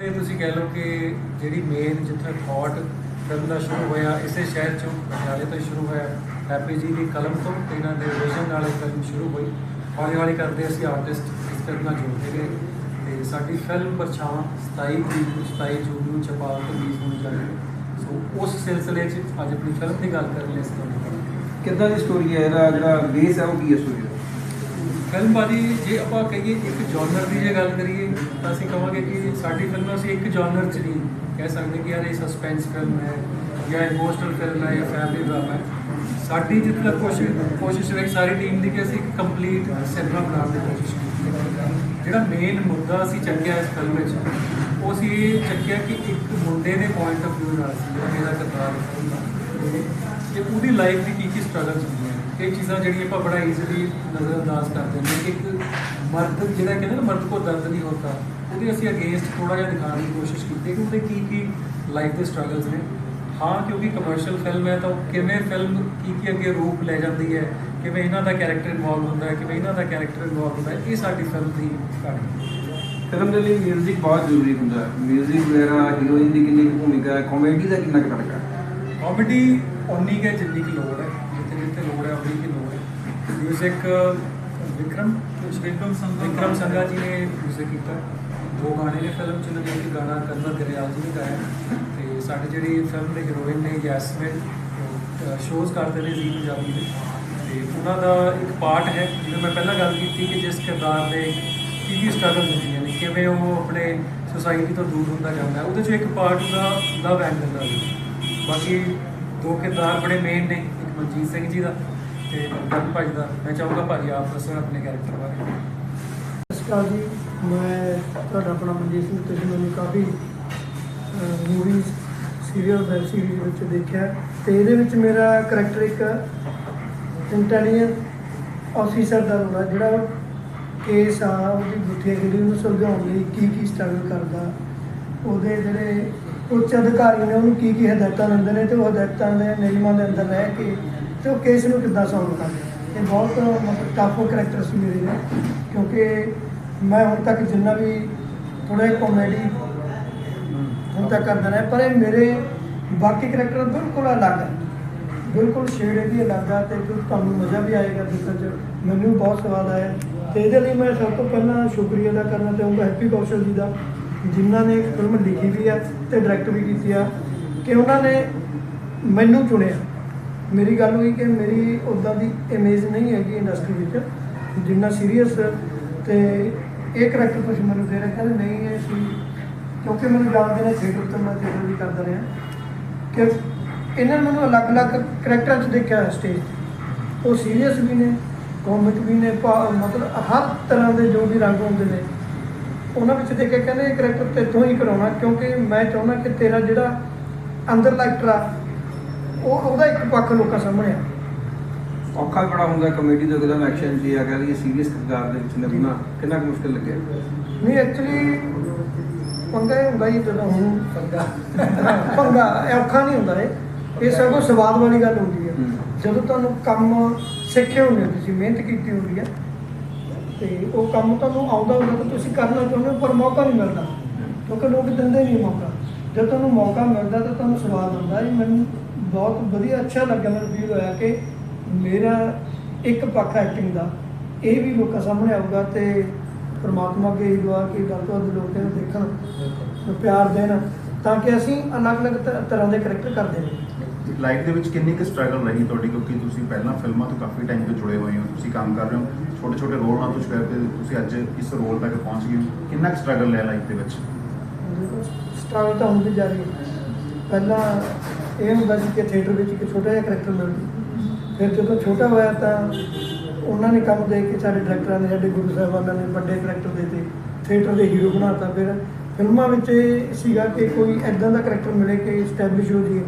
ਤੇ ਤੁਸੀਂ ਕਹਿ ਲਓ ਕਿ ਜਿਹੜੀ ਮੇਨ ਜਿੱਥੇ ਥਾਟ ਫਿਲਮ ਦਾ ਸ਼ੁਰੂ ਹੋਇਆ, ਇਸੇ ਸ਼ਹਿਰ ਚੋਂ ਪਟਿਆਲੇ ਤੋਂ ਸ਼ੁਰੂ ਹੋਇਆ। ਹੈਪੀ ਜੀ ਦੀ ਕਲਮ ਤੋਂ ਤੇ ਇਹਨਾਂ ਦੇ ਵਿਜ਼ਨ ਨਾਲ ਇਹ ਫਿਲਮ ਸ਼ੁਰੂ ਹੋਈ। ਹੌਲੀ ਹੌਲੀ ਕਰਦੇ ਅਸੀਂ ਆਰਟਿਸਟ ਇਸ ਫਿਲਮ ਨਾਲ ਜੁੜਦੇ ਗਏ। ਤੇ ਸਾਡੀ ਫਿਲਮ ਪਰਛਾਵਾਂ 27 ਤਰੀਕ ਨੂੰ 27 ਜੂਨ ਨੂੰ ਛਪਾਲ ਤੋਂ ਰਿਲੀਜ਼ ਹੋਣੀ ਜਾ ਰਹੀ ਹੈ ਸੋ ਉਸ ਸਿਲਸਿਲੇ 'ਚ ਅੱਜ ਆਪਣੀ ਫਿਲਮ ਦੀ ਗੱਲ ਕਰਨ ਲਈ ਅਸੀਂ ਤੁਹਾਡੇ ਕੋਲ ਆਏ। ਕਿੱਦਾਂ ਦੀ ਸਟੋਰੀ ਹੈ? ਇਹਦਾ ਜਿਹੜਾ ਬੇਸ ਹੈ ਉਹ ਕੀ ਹੈ ਸਟੋਰੀ ਦਾ? ਫਿਲਮ ਬਾਦੀ ਜੇ ਆਪਾਂ ਕਹੀਏ ਇੱਕ ਜਨਰ ਦੀ ਜੇ ਗੱਲ ਕਰੀਏ, ਤਾਂ ਅਸੀਂ ਕਹਾਂਗੇ ਕਿ ਸਾਡੀ ਫਿਲਮ ਅਸੀਂ ਇੱਕ ਜਨਰ 'ਚ ਨਹੀਂ ਕਹਿ ਸਕਦੇ ਕਿ ਯਾਰ ਇਹ ਸਸਪੈਂਸ ਫਿਲਮ ਹੈ ਜਾਂ ਇਮੋਸ਼ਨਲ ਫਿਲਮ ਹੈ ਜਾਂ ਫੈਮਿਲੀ ਡਰਾਮਾ ਹੈ। ਸਾਡੀ ਜਿੱਥੇ ਤੱਕ ਕੋਸ਼ਿਸ਼ ਕੋਸ਼ਿਸ਼ ਰਹੀ ਸਾਰੀ ਟੀਮ ਦੀ ਕਿ ਅਸੀਂ ਇੱਕ ਕੰਪਲੀਟ ਸਿਨੇਮਾ ਬਣਾਉਣ ਦੀ ਕੋਸ਼ਿਸ਼ ਕੀਤੀ। ਜਿਹੜਾ ਮੇਨ ਮੁੱਦਾ ਅਸੀਂ ਚੱਕਿਆ ਇਸ ਫਿਲਮ ਵਿੱਚ, ਉਹ ਸੀ ਇਹ ਚੱਕਿਆ ਕਿ ਇੱਕ ਮੁੰਡੇ ਦੇ ਪੁਆਇੰਟ ਆਫ View ਨਾਲ ਸੀ ਜਿਹੜਾ ਮੇਰਾ ਕਿਰਦਾਰ ਹੈ ਉਹਦੀ ਲਾਈਫ ਦੀ ਕੀ ਕੀ ਸਟਰਗਲਸ ਹੁੰਦੀਆਂ ਇਹ ਚੀਜ਼ਾਂ ਜਿਹੜੀਆਂ ਆਪਾਂ ਬੜਾ ਈਜ਼ੀਲੀ ਨਜ਼ਰਅੰਦਾਜ਼ ਕਰ ਦਿੰਦੇ ਹਾਂ ਕਿ ਇੱਕ ਮਰਦ ਜਿਹੜਾ ਕਹਿੰਦੇ ਨਾ ਮਰਦ ਕੋ ਦਰਦ ਨਹੀਂ ਹੁੰਦਾ ਉਹਦੇ ਅਸੀਂ ਅਗੇਂਸਟ ਥੋੜਾ ਜਿਹਾ ਦਿਖਾਉਣ ਦੀ ਕੋਸ਼ਿਸ਼ ਕੀਤੀ ਕਿ ਉਹਦੇ ਕੀ ਕੀ ਲਾਈਫ ਦੇ ਸਟਰਗਲਸ ਨੇ ਹਾਂ ਕਿਉਂਕਿ ਕਮਰਸ਼ੀਅਲ ਫਿਲਮ ਹੈ ਤਾਂ ਉਹ ਕਿਵੇਂ ਫਿਲਮ ਕੀ ਕੀ ਅੱਗੇ ਰੂਪ ਲੈ ਜਾਂਦੀ ਹੈ ਕਿਵੇਂ ਇਹਨਾਂ ਦਾ ਕੈਰੈਕਟਰ ਇਨਵੋਲਵ ਹੁੰਦਾ ਹੈ ਕਿਵੇਂ ਇਹਨਾਂ ਦਾ ਕੈਰੈਕਟਰ ਇਨਵੋਲਵ ਹੁੰਦਾ ਹੈ ਇਹ ਸਾਡੀ ਫਿਲਮ ਦੀ ਕਹਾਣੀ ਹੈ ਫਿਲਮ ਦੇ ਲਈ 뮤직 ਬਹੁਤ ਜ਼ਰੂਰੀ ਹੁੰਦਾ ਹੈ 뮤직 ਵਗੈਰਾ ਹੀਰੋਇਨ ਦੀ ਕਿੰਨੀ ਕੁ ਭੂਮਿਕਾ ਹੈ ਕਾਮੇਡੀ ਦਾ ਕਿੰਨਾ ਕੁ ਖੜਕਾ ਹੈ ਕਾਮੇਡੀ ਉਨੀ ਕੁ ਹੈ ਜਿੰਨੀ ਕੀ ਲੋੜ ਹੈ ਜਿੱਥੇ ਲੋੜ ਹੈ ਉਨੀ ਕੀ ਲੋੜ ਹੈ। ਮਿਊਜ਼ਿਕ ਵਿਕਰਮ ਵਿਕਰਮ ਸੰਘਾ ਵਿਕਰਮ ਸੰਘਾ ਜੀ ਨੇ ਮਿਊਜ਼ਿਕ ਕੀਤਾ। ਦੋ ਗਾਣੇ ਨੇ ਫਿਲਮ ਚ ਨੇ ਇੱਕ ਗਾਣਾ ਕਰਨਲ ਗਰੇਵਾਲ ਜੀ ਨੇ ਗਾਇਆ। ਤੇ ਸਾਡੇ ਜਿਹੜੀ ਫਿਲਮ ਦੇ ਹੀਰੋਇਨ ਨੇ ਯੈਸਮਿਨ ਸ਼ੋਜ਼ ਕਰਦੇ ਨੇ ਜੀ ਪੰਜਾਬੀ ਦੇ। ਤੇ ਉਹਨਾਂ ਦਾ ਇੱਕ ਪਾਰਟ ਹੈ ਜਿਵੇਂ ਮੈਂ ਪਹਿਲਾਂ ਗੱਲ ਕੀਤੀ ਕਿ ਜਿਸ ਕਿਰਦਾਰ ਦੇ ਕੀ ਕੀ ਸਟਰਗਲ ਹੁੰਦੀਆਂ ਨੇ ਕਿਵੇਂ ਉਹ ਆਪਣੇ ਸੋਸਾਇਟੀ ਤੋਂ ਦੂਰ ਹੁੰਦਾ ਜਾਂਦਾ। ਉਹਦੇ ਚ ਇੱਕ ਪਾਰਟ ਦਾ ਲਵ ਐਂਗਲ ਦਾ ਬਾਕੀ ਦੋ ਕਿਰਦਾਰ ਬੜੇ ਮੇਨ ਨੇ। ਮਨਜੀਤ ਸਿੰਘ ਜੀ ਦਾ ਤੇ ਗਨ ਭਾਜੀ ਦਾ। ਮੈਂ ਚਾਹੂੰਗਾ ਭਾਜੀ ਆਪ ਦੱਸਣ ਆਪਣੇ ਕੈਰੈਕਟਰ ਬਾਰੇ। ਸਤਿ ਸ਼੍ਰੀ ਅਕਾਲ ਜੀ। ਮੈਂ ਤੁਹਾਡਾ ਆਪਣਾ ਮਨਜੀਤ ਸਿੰਘ, ਤੁਸੀਂ ਮੈਨੂੰ ਕਾਫੀ ਮੂਵੀਜ਼ ਸੀਰੀਅਲ ਵੈਬ ਸੀਰੀਜ਼ ਵਿੱਚ ਦੇਖਿਆ ਤੇ ਇਹਦੇ ਵਿੱਚ ਮੇਰਾ ਕਰੈਕਟਰ ਇੱਕ ਇੰਟੈਲੀਜੈਂਟ ਆਫੀਸਰ ਦਾ ਰੋਲ ਹੈ, ਜਿਹੜਾ ਕੇਸ ਆ ਉਹਦੀ ਗੁੱਥੇਗਿਰੀ ਨੂੰ ਸੁਲਝਾਉਣ ਲਈ ਕੀ ਕੀ ਸਟਰਗਲ ਕਰਦਾ, ਉਹਦੇ ਜਿਹੜੇ ਉੱਚ ਅਧਿਕਾਰੀ ਨੇ ਉਹਨੂੰ ਕੀ ਕੀ ਹਦਾਇਤਾਂ ਦਿੰਦੇ ਨੇ ਤੇ ਉਹ ਹਦਾਇਤਾਂ ਦੇ ਨਿਯਮਾਂ ਦੇ ਅੰਦਰ ਰਹਿ ਕੇ ਤੇ ਉਹ ਕੇਸ ਨੂੰ ਕਿੱਦਾਂ ਸੋਲਵ ਕਰਦੇ ਇਹ ਬਹੁਤ, ਮਤਲਬ ਟਫ ਕਰੈਕਟਰ ਸੀ ਮੇਰੇ ਨੇ ਕਿਉਂਕਿ ਮੈਂ ਹੁਣ ਤੱਕ ਜਿੰਨਾ ਵੀ ਥੋੜਾ ਕਾਮੇਡੀ ਹੁਣ ਤੱਕ ਕਰਦਾ ਰਿਹਾ, ਪਰ ਇਹ ਮੇਰੇ ਬਾਕੀ ਕਰੈਕਟਰ ਬਿਲਕੁਲ ਅਲੱਗ ਹੈ ਬਿਲਕੁਲ ਸ਼ੇਡ ਇਹਦੀ ਅਲੱਗ ਆ ਤੇ ਤੁਹਾਨੂੰ ਮਜ਼ਾ ਵੀ ਆਏਗਾ ਦੇਖਣ 'ਚ। ਮੈਨੂੰ ਵੀ ਬਹੁਤ ਸਵਾਦ ਆਇਆ ਤੇ ਇਹਦੇ ਲਈ ਮੈਂ ਸਭ ਤੋਂ ਪਹਿਲਾਂ ਸ਼ੁਕਰੀਆ ਅਦਾ ਕਰਨਾ ਚਾਹੂੰਗਾ ਹੈਪੀ ਕੌਸ਼ਲ ਜੀ ਦਾ। ਜਿਨ੍ਹਾਂ ਨੇ ਫਿਲਮ ਲਿਖੀ ਵੀ ਆ ਤੇ ਡਾਇਰੈਕਟ ਵੀ ਕੀਤੀ ਆ, ਕਿ ਉਹਨਾਂ ਨੇ ਮੈਨੂੰ ਚੁਣਿਆ। ਮੇਰੀ ਗੱਲ ਹੋਈ ਕਿ ਮੇਰੀ ਉਦਾਂ ਦੀ ਇਮੇਜ ਨਹੀਂ ਹੈਗੀ ਇੰਡਸਟਰੀ ਵਿੱਚ, ਜਿੰਨਾ ਸੀਰੀਅਸ ਤੇ ਇਹ ਕਰੈਕਟਰ ਤੁਸੀਂ ਮੈਨੂੰ ਦੇ ਰਹੇ, ਕਹਿੰਦੇ ਨਹੀਂ, ਇਹ ਸੀ, ਕਿਉਂਕਿ ਮੈਨੂੰ ਜਾਣਦੇ ਨੇ ਥੀਏਟਰ ਤੋਂ ਮੈਂ ਥੀਏਟਰ ਵੀ ਕਰਦਾ ਰਿਹਾ। ਕਿ ਇਹਨਾਂ ਨੇ ਮੈਨੂੰ ਅਲੱਗ-ਅਲੱਗ ਕਰੈਕਟਰਾਂ 'ਚ ਦੇਖਿਆ ਸਟੇਜ ਤੇ। ਉਹ ਸੀਰੀਅਸ ਵੀ ਨੇ ਕਾਮਿਕ ਵੀ ਨੇ, ਭਾ- ਮਤਲਬ ਹਰ ਤਰ੍ਹਾਂ ਦੇ ਜੋ ਵੀ ਰੰਗ ਹੁੰਦੇ ਨੇ ਉਹਨਾਂ ਵਿੱਚ ਦੇਖ ਕੇ ਕਹਿੰਦੇ ਇਹ ਕਰੈਕਟਰ ਤੇਥੋਂ ਹੀ ਕਰਾਉਣਾ ਕਿਉਂਕਿ ਮੈਂ ਚਾਹੁੰਦਾ ਕਿ ਤੇਰਾ ਜਿਹੜਾ ਅੰਦਰਲਾ ਐਕਟਰ ਆ ਉਹ ਉਹਦਾ ਇੱਕ ਪੱਖ ਲੋਕਾਂ ਸਾਹਮਣੇ ਆ। ਔਖਾ ਵੀ ਬੜਾ ਹੁੰਦਾ ਕਮੇਡੀ ਦਾ ਕਦਮ ਐਕਸ਼ਨ ਜੀ ਆ ਕਹਿੰਦੇ ਸੀਰੀਅਸ ਕਿਰਦਾਰ ਦੇ ਵਿੱਚ ਨਿਭਣਾ ਕਿੰਨਾ ਕੁ ਮੁਸ਼ਕਿਲ ਲੱਗਿਆ? ਨਹੀਂ ਐਕਚੁਅਲੀ ਪੰਗਾ ਇਹ ਹੁੰਦਾ ਹੀ ਜਦੋਂ ਹੁਣ ਪੰਗਾ। ਪੰਗਾ ਔਖਾ ਨਹੀਂ ਹੁੰਦਾ ਇਹ। ਇਹ ਸਭ ਸਵਾਦ ਵਾਲੀ ਗੱਲ ਹੁੰਦੀ ਹੈ। ਜਦੋਂ ਤੁਹਾਨੂੰ ਕੰਮ ਸਿੱਖੇ ਹੁੰਦੇ ਤੁਸੀਂ ਮਿਹਨਤ ਕੀਤੀ ਹੁੰਦੀ ਹੈ ਤੇ ਉਹ ਕੰਮ ਤੁਹਾਨੂੰ ਆਉਂਦਾ ਹੁੰਦਾ ਤਾਂ ਤੁਸੀਂ ਕਰਨਾ ਚਾਹੁੰਦੇ ਹੋ ਪਰ ਮੌਕਾ ਨਹੀਂ ਮਿਲਦਾ। ਕਿਉਂਕਿ ਲੋਕ ਦਿੰਦੇ ਨਹੀਂ ਮੌਕਾ। ਜਦ ਤੁਹਾਨੂੰ ਮੌਕਾ ਮਿਲਦਾ ਤਾਂ ਤੁਹਾਨੂੰ ਸਵਾਦ ਆਉਂਦਾ। ਇਹ ਮੈਨੂੰ ਬਹੁਤ ਵਧੀਆ ਅੱਛਾ ਲੱਗਿਆ ਮੈਨੂੰ ਫੀਲ ਹੋਇਆ ਕਿ ਮੇਰਾ ਇੱਕ ਪੱਖ ਐਕਟਿੰਗ ਦਾ ਇਹ ਵੀ ਲੋਕਾਂ ਸਾਹਮਣੇ ਆਊਗਾ ਤੇ ਪ੍ਰਮਾਤਮਾ ਅੱਗੇ ਦੁਆ ਕਿ ਗੱਲ ਤੋਂ ਲੋਕ ਇਹਨੂੰ ਦੇਖਣ ਪਿਆਰ ਦੇਣ ਤਾਂ ਕਿ ਅਸੀਂ ਅਲੱਗ-ਅਲੱਗ ਤਰ੍ਹਾਂ ਦੇ ਕਰੈਕਟਰ ਕਰਦੇ ਨੇ ਲਾਈਫ ਦੇ ਵਿੱਚ ਕਿੰਨੀ ਕੁ ਸਟਰਗਲ ਰਹੀ ਤੁਹਾਡੀ? ਕਿਉਂਕਿ ਤੁਸੀਂ ਪਹਿਲਾਂ ਫਿਲਮਾਂ ਤੋਂ ਕਾਫੀ ਟਾਈਮ ਤੋਂ ਜੁੜੇ ਹੋਏ ਹੋ, ਤੁਸੀਂ ਕੰਮ ਕਰ ਰਹੇ ਹੋ। ਛੋਟੇ ਛੋਟੇ ਰੋਲ ਨਾਲ ਤੁਸੀਂ ਕਰਕੇ ਤੁਸੀਂ ਅੱਜ ਇਸ ਰੋਲ ਤੱਕ ਪਹੁੰਚ ਗਏ ਹੋ। ਕਿੰਨਾ ਕੁ ਸਟਰਗਲ ਲਿਆ ਲਾਈਫ ਦੇ ਵਿੱਚ? ਸਟਰਗਲ ਤਾਂ ਹੁੰਦੀ ਜਾ ਰਹੀ ਪਹਿਲਾਂ ਇਹ ਹੁੰਦਾ ਸੀ ਕਿ ਥੀਏਟਰ ਵਿੱਚ ਇੱਕ ਛੋਟਾ ਜਿਹਾ ਕਰੈਕਟਰ ਮਿਲਦਾ ਫਿਰ ਜਦੋਂ ਛੋਟਾ ਹੋਇਆ ਤਾਂ ਉਹਨਾਂ ਨੇ ਕੰਮ ਦੇ ਕੇ ਸਾਡੇ ਡਾਇਰੈਕਟਰਾਂ ਨੇ, ਸਾਡੇ ਗੁਰੂ ਸਾਹਿਬਾਨਾਂ ਨੇ ਵੱਡੇ ਕਰੈਕਟਰ ਦੇ ਤੇ ਥੀਏਟਰ ਦੇ ਹੀਰੋ ਬਣਾਤਾ ਫਿਰ ਫਿਲਮਾਂ ਵਿੱਚ ਇਹ ਸੀਗਾ ਕਿ ਕੋਈ ਐਦਾਂ ਦਾ ਕਰੈਕਟਰ ਮਿਲੇ ਕਿ ਸਟੈਬਲਿਸ਼ ਹੋ ਜਾਈਏ।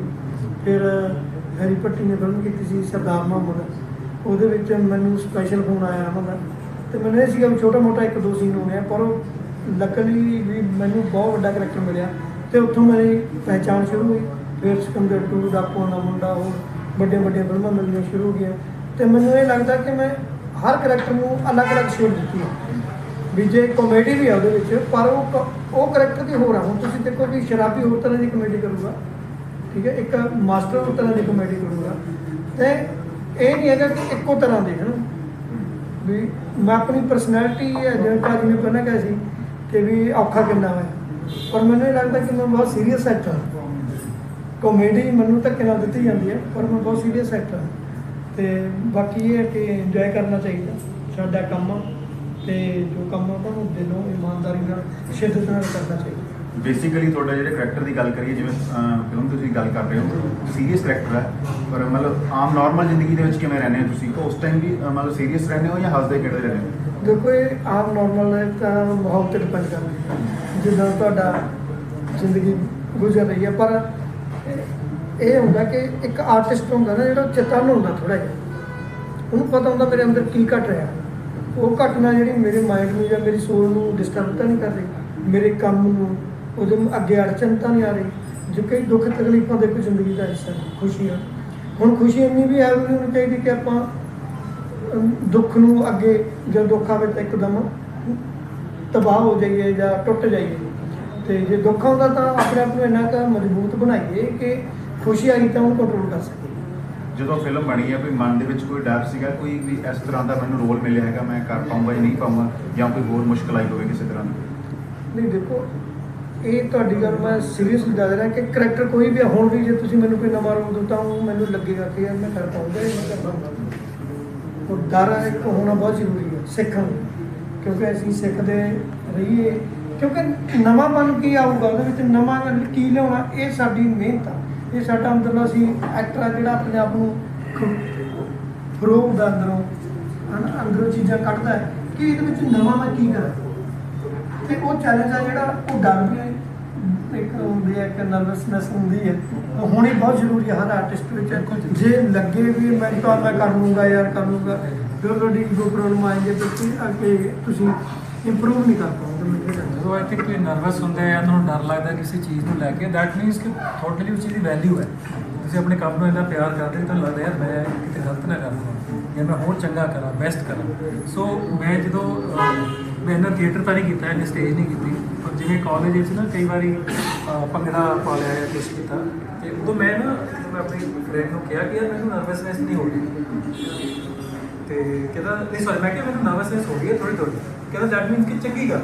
ਫਿਰ ਹੈਰੀ ਭੱਟੀ ਨੇ ਫਿਲਮ ਕੀਤੀ ਸੀ ਸਰਦਾਰ ਮੁਹੰਮਦ। ਉਹਦੇ ਵਿੱਚ ਮੈਨੂੰ ਸਪੈਸ਼ਲ ਫੋਨ ਆਇਆ ਉਹਨਾਂ ਦਾ। ਤੇ ਮੈਨੂੰ ਇਹ ਸੀਗਾ ਵੀ ਛੋਟਾ ਮੋਟਾ ਇੱਕ ਦੋ ਸੀਨ ਹੋਣੇ ਆ, ਪਰ ਉਹ ਲੱਕਲੀ ਵੀ ਮੈਨੂੰ ਬਹੁਤ ਵੱਡਾ ਕਰੈਕਟਰ ਮਿਲਿਆ ਤੇ ਉੱਥੋਂ ਮੇਰੀ ਪਹਿਚਾਣ ਸ਼ੁਰੂ ਹੋਈ। ਫਿਰ ਸਿਕੰਦਰ ਟੂ ਡਾਕੂਆਂ ਦਾ ਮੁੰਡਾ ਉਹ ਵੱਡੇ ਵੱਡੇ ਫਿਲਮਾਂ ਮਿਲਣੀਆਂ ਸ਼ੁਰੂ ਹੋ ਗਈਆਂ। ਤੇ ਮੈਨੂੰ ਇਹ ਲੱਗਦਾ ਕਿ ਮੈਂ ਹਰ ਕਰੈਕਟਰ ਨੂੰ ਅਲੱਗ-ਅਲੱਗ ਸ਼ੇਡ ਦਿੱਤੀ ਹੈ ਵੀ ਜੇ ਕਾਮੇਡੀ ਵੀ ਆ ਉਹਦੇ ਵਿੱਚ, ਪਰ ਉਹ ਕ- ਉਹ ਕਰੈਕਟਰ ਦੀ ਹੋਰ ਆ। ਹੁਣ ਤੁਸੀਂ ਦੇਖੋ ਵੀ ਸ਼ਰਾਬੀ ਹੋਰ ਤਰ੍ਹਾਂ ਦੀ ਕਮੇਡੀ ਕਰੂਗਾ। ਠੀਕ ਹੈ, ਇੱਕ ਮਾਸਟਰ ਹੋਰ ਤਰ੍ਹਾਂ ਦੀ ਕਮੇਡੀ ਕਰੂਗਾ। ਤੇ ਇਹ ਨਹੀਂ ਹੈਗਾ ਕਿ ਇੱਕੋ ਤਰ੍ਹਾਂ ਦੇ ਹਨ ਵੀ ਮੈਂ ਆਪਣੀ ਪਰਸਨੈਲਿਟੀ ਹੈ, ਜਿਵੇਂ ਭਾਜੀ ਨੇ ਪਹਿਲਾਂ ਕਿਹਾ ਸੀ ਕਿ ਵੀ ਔਖਾ ਕਿੰਨਾ ਹੈ। ਪਰ ਮੈਨੂੰ ਇਹ ਲੱਗਦਾ ਕਿ ਮੈਂ ਬਹੁਤ ਸੀਰੀਅਸ ਐਕਟਰ ਹਾਂ। ਕਾਮੇਡੀ ਮੈਨੂੰ ਧੱਕੇ ਨਾਲ ਦਿੱਤੀ ਜਾਂਦੀ ਹੈ, ਪਰ ਮੈਂ ਬਹੁਤ ਸੀਰੀਅਸ ਐਕਟਰ ਹਾਂ। ਤੇ ਬਾਕੀ ਇਹ ਹੈ ਕਿ ਇੰਜੋਏ ਕਰਨਾ ਚਾਹੀਦਾ। ਸਾਡਾ ਕੰਮ ਆ, ਤੇ ਜੋ ਕੰਮ ਆ ਨੂੰ ਦਿਲੋਂ, ਇਮਾਨਦਾਰੀ ਨਾਲ, ਸ਼ਿੱਦਤ ਨਾਲ ਕਰਨਾ ਚਾਹੀਦਾ। ਬੇਸਿਕਲੀ ਤੁਹਾਡਾ ਜਿਹੜੇ ਕਰੈਕਟਰ ਦੀ ਗੱਲ ਕਰੀਏ, ਜਿਵੇਂ ਫਿਲਮ ਤੁਸੀਂ ਗੱਲ ਕਰ ਰਹੇ ਹੋ ਸੀਰੀਅਸ ਕਰੈਕਟਰ ਹੈ। ਪਰ ਮਤਲਬ ਆਮ ਨਾਰਮਲ ਜ਼ਿੰਦਗੀ ਦੇ ਵਿੱਚ ਕਿਵੇਂ ਰਹਿੰਦੇ ਹੋ ਤੁਸੀਂ? ਉਸ ਟਾਈਮ ਵੀ ਮਤਲਬ ਸੀਰੀਅਸ ਰਹਿੰਦੇ ਹੋ ਜਾਂ ਹੱਸਦੇ ਖੇਡਦੇ ਰਹਿੰਦੇ ਹੋ? ਦੇਖੋ, ਇਹ ਆਮ ਨਾਰਮਲ ਹੈ ਤਾਂ ਬਹੁਤ ਤੇ ਡਿਪੈਂਡ ਕਰਦਾ ਜਿੱਦਾਂ ਤੁਹਾਡਾ ਜ਼ਿੰਦਗੀ ਗੁਜ਼ਰ ਰਹੀ ਹੈ, ਪਰ ਇਹ- ਇਹ ਹੁੰਦਾ ਕਿ ਇੱਕ ਆਰਟਿਸਟ ਹੁੰਦਾ ਨਾ, ਜਿਹੜਾ ਚੇਤਨ ਹੁੰਦਾ ਥੋੜਾ ਜਿਹਾ। ਉਹਨੂੰ ਪਤਾ ਹੁੰਦਾ ਮੇਰੇ ਅੰਦਰ ਕੀ ਘਟ ਰਿਹਾ। ਉਹ ਘਟਨਾ ਜਿਹੜੀ ਮੇਰੇ ਮਾਈਂਡ ਨੂੰ ਜਾਂ ਮੇਰੀ ਸੋਲ ਨੂੰ ਡਿਸਟਰਬ ਤਾਂ ਨਹੀਂ ਕਰ ਰਹੀ। ਮੇਰੇ ਕੰਮ ਨੂੰ ਉਹਦੇ ਅੱਗੇ ਅੜਚਨ ਤਾਂ ਨਹੀਂ ਆ ਰਹੀ। ਜੋ ਕਈ ਦੁੱਖ ਤਕਲੀਫਾਂ ਦੇ ਕੋਈ ਜ਼ਿੰਦਗੀ ਦਾ ਹਿੱਸਾ ਖੁਸ਼ੀਆਂ। ਹੁਣ ਖੁਸ਼ੀ ਇੰਨੀ ਵੀ ਹੈ ਵੀ ਹੋਣੀ ਚਾਹੀਦੀ ਕਿ ਆਪਾਂ ਦੁੱਖ ਨੂੰ ਅੱਗੇ ਜਦ ਦੁੱਖ ਤਾਂ ਇੱਕਦਮ ਤਬਾਹ ਹੋ ਜਾਈਏ ਜਾਂ ਟੁੱਟ ਜਾਈਏ। ਤੇ ਜੇ ਦੁੱਖ ਆਉਂਦਾ ਤਾਂ ਆਪਣੇ ਆਪ ਨੂੰ ਇੰਨਾ ਕੁ ਮਜ਼ਬੂਤ ਬਣਾਈਏ ਕਿ ਖੁਸ਼ੀ ਆਈ ਤਾਂ ਉਹਨੂੰ ਕੰਟਰੋਲ ਕਰ ਸਕੀਏ। ਜਦੋਂ ਫਿਲਮ ਬਣੀ ਹੈ ਕੋਈ ਮਨ ਦੇ ਵਿੱਚ ਕੋਈ ਡਰ ਸੀਗਾ ਕੋਈ ਵੀ ਇਸ ਤਰ੍ਹਾਂ ਦਾ ਮੈਨੂੰ ਰੋਲ ਮਿਲਿਆ ਹੈਗਾ ਮੈਂ ਕਰ ਪਾਉਂਗਾ ਜਾਂ ਨਹੀਂ ਪਾਉਂਗਾ ਜਾਂ ਕੋਈ ਹੋਰ ਮੁਸ਼ਕਲ ਆਈ ਹੋਵੇ ਕਿਸੇ ਤਰ੍ਹਾਂ ਦੀ? ਨਹੀਂ ਦੇਖੋ ਇਹ ਤੁਹਾਡੀ ਗੱਲ ਮੈਂ ਸੀਰੀਅਸਲੀ ਦੱਸ ਰਿਹਾ ਕਿ ਕਰੈਕਟਰ ਕੋਈ ਵੀ ਆ, ਹੁਣ ਵੀ ਜੇ ਤੁਸੀਂ ਮੈਨੂੰ ਕੋਈ ਨਵਾਂ ਰੋਲ ਦਿੱਤਾ ਉਹ ਮੈਨੂੰ ਲੱਗੇਗਾ ਕਿ ਯਾਰ ਮੈਂ ਕਰ ਪਾਉਂਗਾ ਜਾਂ ਨਹੀਂ ਕਰ ਪਾਉਂਗਾ ਉਹ ਡਰ ਇੱਕ ਹੋਣਾ ਬਹੁਤ ਜ਼ਰੂਰੀ ਹੈ ਸਿੱਖਣ ਨੂੰ। ਕਿਉਂਕਿ ਅਸੀਂ ਸਿੱਖਦੇ ਰਹੀਏ ਕਿਉਂਕਿ ਨਵਾਂ ਮਨ ਕੀ ਆਊਗਾ ਉਹਦੇ ਵਿੱਚ ਨਵਾਂ ਕੀ ਲਿਆਉਣਾ ਇਹ ਸਾਡੀ ਮਿਹਨਤ ਆ ਇਹ ਸਾਡਾ ਅੰਦਰਲਾ ਸੀ ਐਕਟਰ ਆ ਜਿਹੜਾ ਆਪਣੇ ਆਪ ਨੂੰ ਫਰੋਗ ਦਾ ਅੰਦਰੋਂ ਹਨਾ, ਅੰਦਰੋਂ ਚੀਜ਼ਾਂ ਕੱਢਦਾ ਹੈ ਕਿ ਇਹਦੇ ਵਿੱਚ ਨਵਾਂ ਮੈਂ ਕੀ ਕਰਾਂ ਤੇ ਉਹ ਚੈਲੰਜ ਆ ਜਿਹੜਾ ਉਹ ਡਰ ਵੀ ਇੱਕ ਹੁੰਦੀ ਹੈ ਕਿ ਨਰਵਸਨੈਸ ਹੁੰਦੀ ਹੈ। ਉਹ ਹੋਣੀ ਬਹੁਤ ਜ਼ਰੂਰੀ ਹੈ ਹਰ ਆਰਟਿਸਟ ਵਿੱਚ। ਜੇ ਲੱਗੇ ਵੀ ਮੈਂ ਤਾਂ ਮੈਂ ਕਰ ਲੂੰਗਾ ਯਾਰ ਕਰ ਲੂੰਗਾ ਫਿਰ ਤੁਹਾਡੀ ਕੋਈ ਪ੍ਰੋਬਲਮ ਆਈ ਤਾਂ ਤੁਸੀਂ ਅੱਗੇ ਤੁਸੀਂ ਇੰਪਰੂਵ ਨਹੀਂ ਕਰ ਪਾਉਂਦੇ ਮੈਨੂੰ ਲੱਗਦਾ ਜਦੋਂ। ਆਈ ਥਿੰਕ ਕੋਈ ਨਰਵਸ ਹੁੰਦਾ ਹੈ ਜਾਂ ਤੁਹਾਨੂੰ ਡਰ ਲੱਗਦਾ ਕਿਸੇ ਚੀਜ਼ ਨੂੰ ਲੈ ਕੇ ਦੈਟ ਮੀਨਸ ਕਿ ਤੁਹਾਡੇ ਲਈ ਉਸ ਚੀਜ਼ ਦੀ ਵੈਲਿਊ ਹੈ। ਤੁਸੀਂ ਆਪਣੇ ਕੰਮ ਨੂੰ ਇੰਨਾ ਪਿਆਰ ਕਰਦੇ ਹੋ, ਤੁਹਾਨੂੰ ਲੱਗਦਾ ਯਾਰ ਮੈਂ ਕਿਤੇ ਗਲਤ ਨਾ ਕਰ ਲਵਾਂ ਜਾਂ ਮੈਂ ਹੋਰ ਚੰਗਾ ਕਰਾਂ ਬੈਸਟ ਕਰਾਂ। ਸੋ ਮੈਂ ਜਦੋਂ ਮੈਂ ਇਹਨਾਂ ਥੀਏਟਰ ਤਾਂ ਨਹੀਂ ਕੀਤਾ ਇਹਨੇ ਸਟੇਜ ਨਹੀਂ ਕੀਤੀ। ਪਰ ਜਿਵੇਂ ਕਾਲਜ ਵਿੱਚ ਨਾ ਕਈ ਵਾਰੀ ਭੰਗੜਾ ਪਾ ਲਿਆ ਜਾਂ ਕੁਛ ਕੀਤਾ, ਤੇ ਉਦੋਂ ਮੈਂ ਨਾ ਮੈਂ ਆਪਣੀ ਫਰੈਂਡ ਨੂੰ ਕਿਹਾ ਕਿ ਯਾਰ ਮੈਨੂੰ ਨਰਵਸਨੈਸ ਨਹੀਂ ਹੋ ਰਹੀ। ਤੇ ਕਹਿੰਦਾ, ਨਹੀਂ ਸੌਰੀ ਮੈਂ ਕਿਹਾ ਮੈਨੂੰ ਨਰਵਸਨੈਸ ਹੋ ਰਹੀ ਹੈ ਥੋੜੀ ਥੋੜੀ ਕਹਿੰਦਾ ਦੈਟ ਮੀਨਸ ਕਿ ਚੰਗੀ ਗੱਲ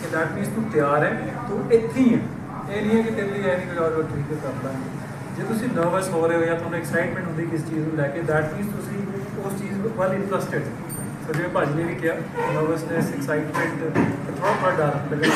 ਕਿ ਦੈਟ ਮੀਨਸ ਤੂੰ ਤਿਆਰ ਹੈ, ਤੂੰ ਇੱਥੇ ਹੀ ਹੈ। ਇਹ ਨਹੀਂ ਹੈ ਕਿ ਤੇਰੇ ਲਈ ਐ ਕੋਈ ਹੋਰ ਠੀਕ ਕਰ ਲਾਂਗੇ ਜੇ ਤੁਸੀਂ ਨਰਵਸ ਹੋ ਰਹੇ ਹੋ ਜਾਂ ਤੁਹਾਨੂੰ ਐਕਸਾਈਟਮੈਂਟ ਹੁੰਦੀ ਕਿਸ ਚੀਜ਼ ਨੂੰ ਲੈ ਕੇ ਦੈਟ ਮੀਨਸ ਤੁਸੀਂ ਉਸ ਚੀਜ਼ ਵੱਲ ਇੰਟਰਸਟਿਡ ਸੋ ਜਿਵੇਂ ਭਾਜੀ ਨੇ ਵੀ ਕਿਹਾ ਨਰਵਸਨੈਸ ਐਕਸਾਈਟਮੈਂਟ ਥੋੜਾ ਥੋੜਾ ਡਰ ਲੱਗਣਾ